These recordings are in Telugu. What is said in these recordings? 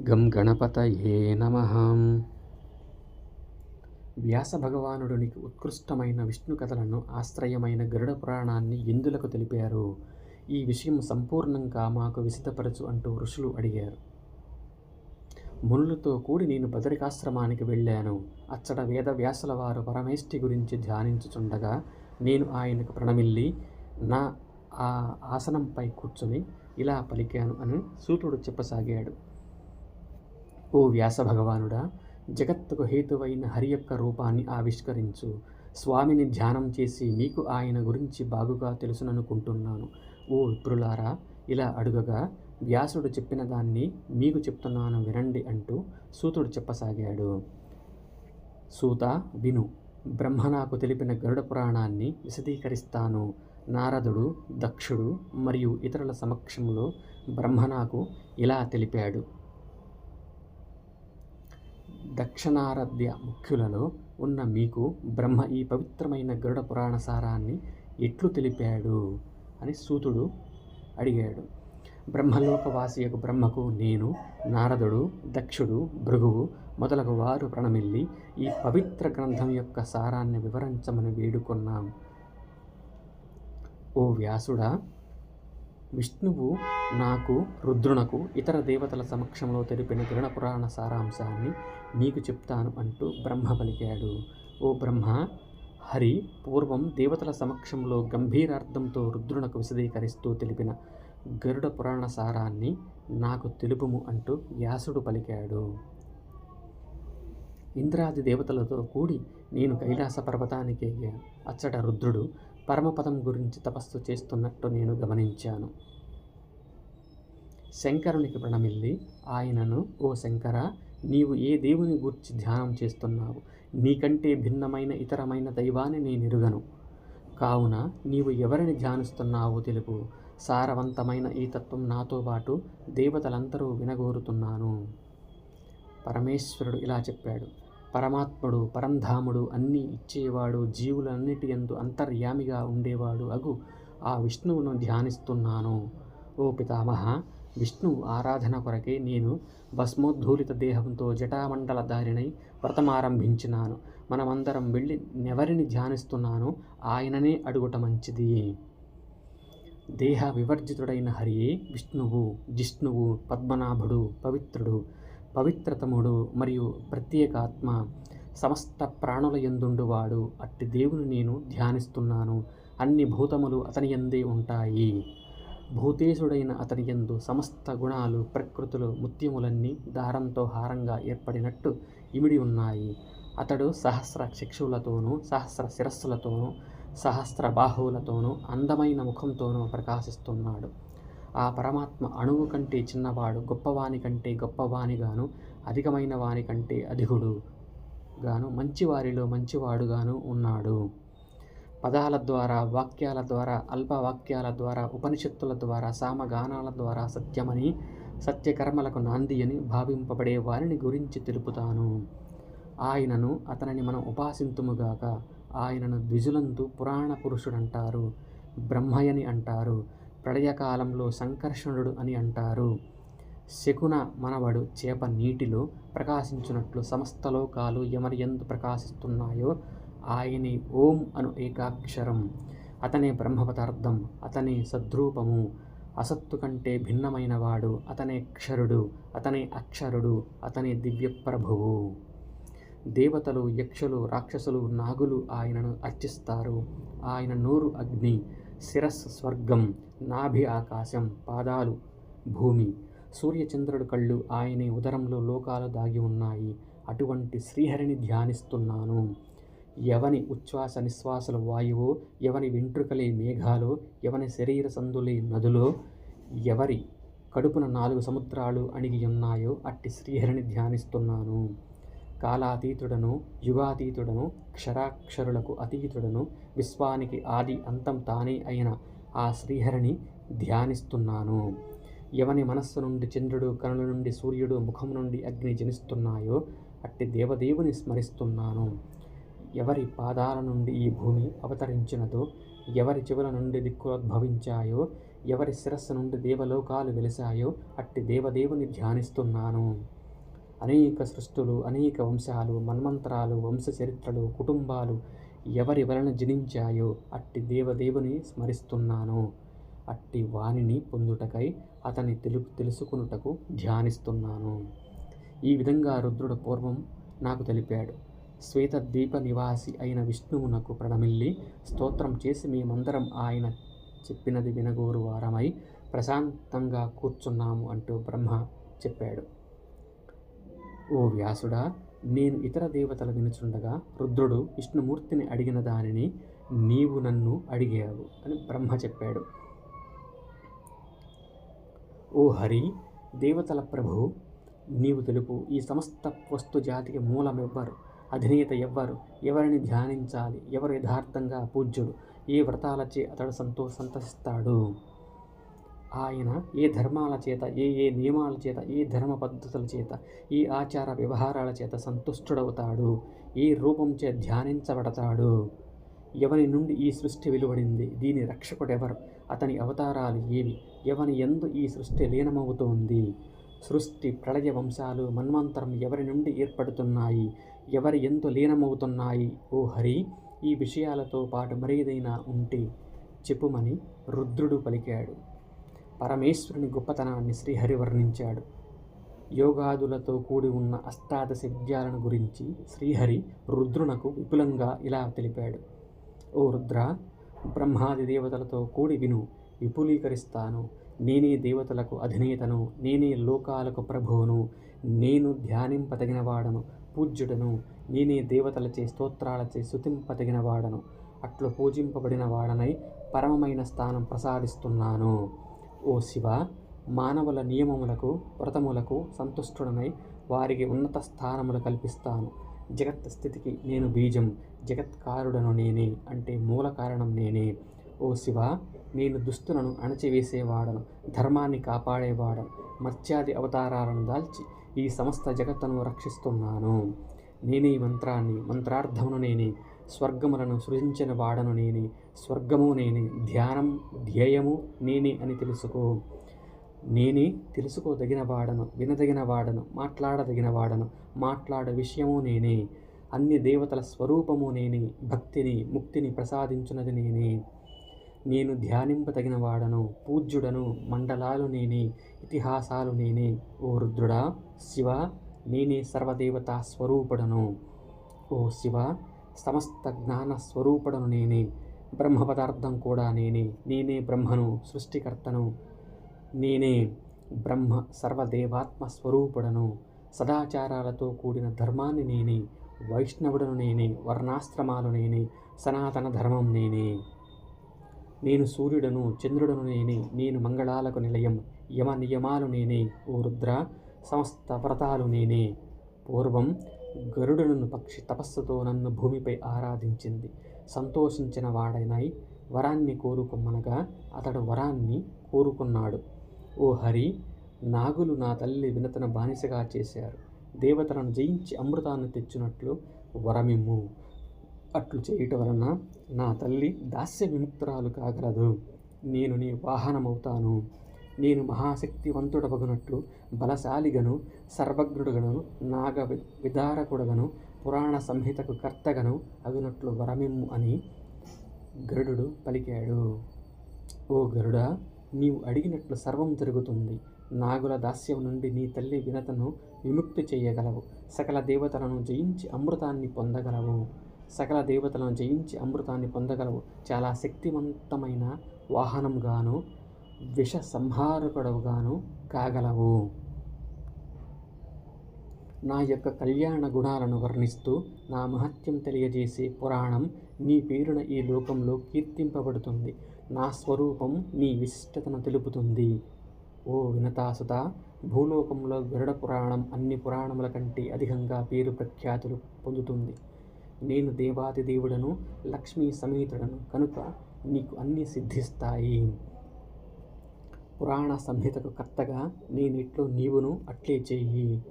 గం గణపతయే నమ. వ్యాస భగవానుడునికి ఉత్కృష్టమైన విష్ణు కథలను ఆశ్రయమైన గరుడ పురాణాన్ని ఎందులకు తెలిపారు? ఈ విషయం సంపూర్ణంగా మాకు విసితపరచు అంటూ ఋషులు అడిగారు. మునులతో కూడి నేను బదరికాశ్రమానికి వెళ్ళాను. అచ్చట వేద వ్యాసుల వారు పరమేష్ఠి గురించి ధ్యానించుచుండగా నేను ఆయనకు ప్రణమిల్లి నా ఆ ఆసనంపై కూర్చొని ఇలా పలికాను అని సూతుడు చెప్పసాగాడు. ఓ వ్యాస భగవానుడా జగత్తుకు హేతువైన హరి యొక్క రూపాన్ని ఆవిష్కరించు. స్వామిని ధ్యానం చేసి మీకు ఆయన గురించి బాగుగా తెలుసుననుకుంటున్నాను. ఓ విప్రులారా ఇలా అడుగగా వ్యాసుడు చెప్పిన దాన్ని మీకు చెప్తున్నాను వినండి అంటూ సూతుడు చెప్పసాగాడు. సూత విను. బ్రహ్మ నాకు తెలిపిన గరుడ పురాణాన్ని విశదీకరిస్తాను. నారదుడు దక్షుడు మరియు ఇతరుల సమక్షంలో బ్రహ్మ నాకు ఇలా తెలిపాడు. దక్షిణారాధ్య ముఖ్యులలో ఉన్న మీకు బ్రహ్మ ఈ పవిత్రమైన గరుడ పురాణ సారాన్ని ఎట్లు తెలిపాడు? అని సూతుడు అడిగాడు. బ్రహ్మలోకవాసియకు బ్రహ్మకు నేను నారదుడు దక్షుడు భృగువు మొదలగు వారు ప్రణమిల్లి ఈ పవిత్ర గ్రంథం యొక్క సారాన్ని వివరించమని వేడుకొన్నాం. ఓ వ్యాసుడా విష్ణువు నాకు రుద్రునకు ఇతర దేవతల సమక్షంలో తెలిపిన కిరణ పురాణ సారాంశాన్ని నీకు చెప్తాను అంటూ బ్రహ్మ పలికాడు. ఓ బ్రహ్మ హరి పూర్వం దేవతల సమక్షంలో గంభీరార్థంతో రుద్రునకు విశదీకరిస్తూ తెలిపిన గరుడ పురాణ సారాన్ని నాకు తెలుపుము అంటూ వ్యాసుడు పలికాడు. ఇంద్రాది దేవతలతో కూడి నేను కైలాస పర్వతానికి అచ్చట రుద్రుడు పరమపదం గురించి తపస్సు చేస్తున్నట్టు నేను గమనించాను. శంకరునికి ప్రణమిల్లి ఆయనను ఓ శంకర నీవు ఏ దేవుని గూర్చి ధ్యానం చేస్తున్నావు? నీకంటే భిన్నమైన ఇతరమైన దైవాన్ని నేను ఎరుగను కావున నీవు ఎవరిని ధ్యానిస్తున్నావో తెలుపు. సారవంతమైన ఈ తత్వం నాతో పాటు దేవతలందరూ వినగోరుతున్నాను. పరమేశ్వరుడు ఇలా చెప్పాడు. పరమాత్ముడు పరంధాముడు అన్నీ ఇచ్చేవాడు జీవులన్నిటి ఎందు అంతర్యామిగా ఉండేవాడు అగు ఆ విష్ణువును ధ్యానిస్తున్నాను. ఓ పితామహ విష్ణువు ఆరాధన కొరకే నేను భస్మోద్ధూలిత దేహంతో జటామండల దారినై వ్రతమారంభించినాను. మనమందరం వెళ్ళి నెవరిని ధ్యానిస్తున్నానో ఆయననే అడుగుట మంచిది. దేహ వివర్జితుడైన హరియే విష్ణువు జిష్ణువు పద్మనాభుడు పవిత్రుడు పవిత్రతముడు మరియు ప్రత్యేకాత్మ సమస్త ప్రాణుల ఎందుండువాడు అట్టి దేవుని నేను ధ్యానిస్తున్నాను. అన్ని భూతములు అతని ఎందే ఉంటాయి. భూతేశుడైన అతని యందు సమస్త గుణాలు ప్రకృతులు ముత్యములన్నీ దారంతో హారంగా ఏర్పడినట్టు ఇమిడి ఉన్నాయి. అతడు సహస్ర చక్షువులతోనూ సహస్ర శిరస్సులతోనూ సహస్ర బాహువులతోనూ అందమైన ముఖంతోనూ ప్రకాశిస్తున్నాడు. ఆ పరమాత్మ అణువు కంటే చిన్నవాడు గొప్పవాని కంటే గొప్పవానిగాను అధికమైన వాని కంటే అధికుడు గాను మంచివారిలో మంచివాడుగాను ఉన్నాడు. పదాల ద్వారా వాక్యాల ద్వారా అల్పవాక్యాల ద్వారా ఉపనిషత్తుల ద్వారా సామగానాల ద్వారా సత్యమని సత్యకర్మలకు నాంది అని భావింపబడే వారిని గురించి తెలుపుతాను. ఆయనను అతనిని మనం ఉపాసింతుముగాక ఆయనను ద్విజులందు పురాణ పురుషుడంటారు బ్రహ్మయని అంటారు ప్రళయకాలంలో సంకర్షణుడు అని అంటారు. శకున మనవడు చేప నీటిలో ప్రకాశించినట్లు సమస్త లోకాలు ఎవరి ఎందు ప్రకాశిస్తున్నాయో ఆయనే ఓం అను ఏకాక్షరం. అతనే బ్రహ్మ పదార్థం అతనే సద్రూపము. అసత్తు కంటే భిన్నమైనవాడు అతనే క్షరుడు అతనే అక్షరుడు అతనే దివ్యప్రభువు. దేవతలు యక్షులు రాక్షసులు నాగులు ఆయనను అర్చిస్తారు. ఆయన నోరు అగ్ని శిరస్సు స్వర్గం నాభి ఆకాశం పాదాలు భూమి. సూర్యచంద్రుడు కళ్ళు ఆయనే ఉదరంలో లోకాలు దాగి ఉన్నాయి. అటువంటి శ్రీహరిని ధ్యానిస్తున్నాను. ఎవని ఉచ్ఛ్వాస నిశ్వాసల వాయువు ఎవని వెంట్రుకలే మేఘాలు ఎవని శరీర సందులే నదులో ఎవరి కడుపున నాలుగు సముద్రాలు అణిగి ఉన్నాయో అట్టి శ్రీహరిని ధ్యానిస్తున్నాను. కాలాతీతుడను యుగాతీతుడను క్షరాక్షరులకు అతీతుడను విశ్వానికి ఆది అంతం తానే అయిన ఆ శ్రీహరిని ధ్యానిస్తున్నాను. ఎవని మనస్సు నుండి చంద్రుడు కనుల నుండి సూర్యుడు ముఖం నుండి అగ్ని జనిస్తున్నాయో అట్టి దేవదేవుని స్మరిస్తున్నాను. ఎవరి పాదాల నుండి ఈ భూమి అవతరించినదో ఎవరి చెవుల నుండి దిక్కులోద్భవించాయో ఎవరి శిరస్సు నుండి దేవలోకాలు వెలిశాయో అట్టి దేవదేవుని ధ్యానిస్తున్నాను. అనేక సృష్టులు అనేక వంశాలు మన్మంతరాలు వంశ చరిత్రలు కుటుంబాలు ఎవరి వలన జనించాయో అట్టి దేవదేవుని స్మరిస్తున్నాను. అట్టి వాణిని పొందుటకై అతని తెలుపు తెలుసుకునుటకు ధ్యానిస్తున్నాను. ఈ విధంగా రుద్రుడు పూర్వం నాకు తెలిపాడు. శ్వేత దీప నివాసి అయిన విష్ణువునకు ప్రణమిల్లి స్తోత్రం చేసి మేమందరం ఆయన చెప్పినది వినగోరు వారమై ప్రశాంతంగా కూర్చున్నాము అంటూ బ్రహ్మ చెప్పాడు. ఓ వ్యాసుడా నేను ఇతర దేవతలు వినుచుండగా రుద్రుడు విష్ణుమూర్తిని అడిగిన దానిని నీవు నన్ను అడిగావు అని బ్రహ్మ చెప్పాడు. ఓ హరి దేవతల ప్రభు నీవు తెలుపు ఈ సమస్త వస్తు జాతికి మూలమెవ్వరు అధినేత ఎవ్వరు ఎవరిని ధ్యానించాలి ఎవరు యథార్థంగా పూజ్యుడు ఏ వ్రతాలచే అతడు సంతో సంతసిస్తాడు? ఆయన ఏ ధర్మాల చేత ఏ ఏ నియమాల చేత ఏ ధర్మ పద్ధతుల చేత ఈ ఆచార వ్యవహారాల చేత సంతుష్టుడవుతాడు ఏ రూపం చే ధ్యానించబడతాడు. ఎవని నుండి ఈ సృష్టి వెలువడింది? దీని రక్షకుడెవరు? అతని అవతారాలు ఏవి? ఎవని ఎందు ఈ సృష్టి లీనమవుతోంది? సృష్టి ప్రళయ వంశాలు మన్వంతరం ఎవరి నుండి ఏర్పడుతున్నాయి? ఎవరి ఎందు లీనమవుతున్నాయి? ఓ హరి ఈ విషయాలతో పాటు మరేదైనా ఉంటే చెప్పుమని రుద్రుడు పలికాడు. పరమేశ్వరుని గొప్పతనాన్ని శ్రీహరి వర్ణించాడు. యోగాదులతో కూడి ఉన్న అష్టాదశ విద్యాలను గురించి శ్రీహరి రుద్రునకు విపులంగా ఇలా తెలిపాడు. ఓ రుద్ర బ్రహ్మాది దేవతలతో కూడి విను విపులీకరిస్తాను. నేనే దేవతలకు అధినేతను నేనే లోకాలకు ప్రభువును నేను ధ్యానింపదగిన వాడను పూజ్యుడను నేనే దేవతలచే స్తోత్రాలచే శుతింపదగిన వాడను అట్లు పూజింపబడిన వాడనై పరమమైన స్థానం ప్రసాదిస్తున్నాను. ఓ శివ మానవుల నియమములకు వ్రతములకు సంతుష్టుడనై వారికి ఉన్నత స్థానములు కల్పిస్తాను. జగత్ స్థితికి నేను బీజం జగత్కారుడను నేనే అంటే మూల కారణం నేనే. ఓ శివ నేను దుస్తులను అణచివేసేవాడను ధర్మాన్ని కాపాడేవాడను మత్స్యాది అవతారాలను దాల్చి ఈ సమస్త జగత్తును రక్షిస్తున్నాను. నేనే మంత్రాన్ని మంత్రార్థమును నేనే. స్వర్గములను సృజించిన వాడను నేనే. స్వర్గము నేనే. ధ్యానం ధ్యేయము నేనే అని తెలుసుకో. నేనే తెలుసుకోదగిన వాడను వినదగిన వాడను మాట్లాడదగిన వాడను మాట్లాడ విషయము నేనే. అన్ని దేవతల స్వరూపము నేనే. భక్తిని ముక్తిని ప్రసాదించున్నది నేనే. నేను ధ్యానింపదగిన వాడను పూజ్యుడను మండలాలు నేనే ఇతిహాసాలు నేనే. ఓ రుద్రుడా శివ నేనే సర్వదేవతా స్వరూపుడను. ఓ శివ సమస్త జ్ఞాన స్వరూపుడను నేనే. బ్రహ్మ పదార్థం కూడా నేనే. నేనే బ్రహ్మను సృష్టికర్తను. నేనే బ్రహ్మ సర్వదేవాత్మ స్వరూపుడను. సదాచారాలతో కూడిన ధర్మాన్ని నేనే. వైష్ణవుడను నేనే. వర్ణాశ్రమాలు నేనే. సనాతన ధర్మం నేనే. నేను సూర్యుడను చంద్రుడను నేనే. నేను మంగళాలకు నిలయం. యమ నియమాలు నేనే. ఓ రుద్ర సమస్త వ్రతాలు నేనే. పూర్వం గరుడును పక్షి తపస్సుతో నన్ను భూమిపై ఆరాధించింది. సంతోషించిన వాడైనాయి. వరాన్ని కోరుకొమ్మనగా అతడు వరాన్ని కోరుకున్నాడు. ఓ హరి నాగులు నా తల్లి వినతన బానిసగా చేశారు. దేవతలను జయించి అమృతాన్ని తెచ్చినట్లు వరమిమ్ము. అట్లు చేయటం వలన నా తల్లి దాస్య విముక్తురాలు కాగలదు. నేను నీ వాహనమవుతాను. నేను మహాశక్తివంతుడవగునట్లు బలశాలిగను సర్వజ్ఞుడుగను నాగ విదారకుడుగను విదారకుడగను పురాణ సంహితకు కర్తగను అగునట్లు వరమిమ్ము అని గరుడు పలికాడు. ఓ గరుడా నీవు అడిగినట్లు సర్వం జరుగుతుంది. నాగుల దాస్యం నుండి నీ తల్లి వినతను విముక్తి చేయగలవు. సకల దేవతలను జయించి అమృతాన్ని పొందగలవు. సకల దేవతలను జయించి అమృతాన్ని పొందగలవు. చాలా శక్తివంతమైన వాహనంగాను విష సంహారకుడవుగాను కాగలవు. నా యొక్క కళ్యాణ గుణాలను వర్ణిస్తూ నా మహత్యం తెలియజేసే పురాణం నీ పేరున ఈ లోకంలో కీర్తింపబడుతుంది. నా స్వరూపం నీ విశిష్టతను తెలుపుతుంది. ఓ వినతాసుత భూలోకంలో గరుడ పురాణం అన్ని పురాణముల కంటే అధికంగా పేరు ప్రఖ్యాతులు పొందుతుంది. నేను దేవాది దేవుడను లక్ష్మీ సమేతుడను కనుక నీకు అన్ని సిద్ధిస్తాయి. పురాణ సంహితకు కర్తగా నేనిట్లో నీవును అట్లే చెయ్యి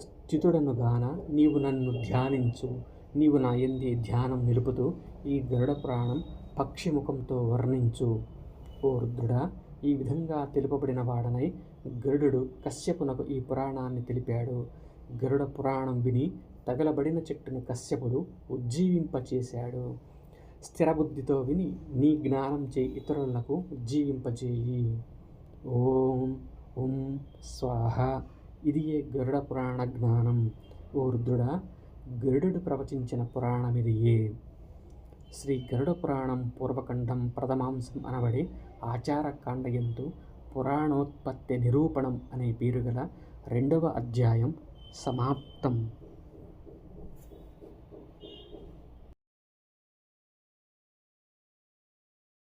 స్థితుడను గాన నీవు నన్ను ధ్యానించు. నీవు నా ఎంది ధ్యానం నిలుపుతూ ఈ గరుడ పురాణం పక్షి ముఖంతో వర్ణించు. ఓ రుద్రుడా ఈ విధంగా తెలుపబడిన వాడనై గరుడు కశ్యపునకు ఈ పురాణాన్ని తెలిపాడు. గరుడ పురాణం విని తగలబడిన చెట్టును కశ్యపుడు ఉజ్జీవింపచేశాడు. స్థిరబుద్ధితో విని నీ జ్ఞానం చేయి ఇతరులకు ఉజ్జీవింపజేయి ఓం ఉం స్వాహ. ఇది ఏ గరుడ పురాణ జ్ఞానం? ఓ రుద్రుడా గరుడు ప్రవచించిన పురాణం ఇది ఏ? శ్రీ గరుడ పురాణం పూర్వఖండం ప్రథమాంశం అనబడి ఆచారకాండ ఎందు పురాణోత్పత్తి నిరూపణం అనే పేరు గల రెండవ అధ్యాయం సమాప్తం.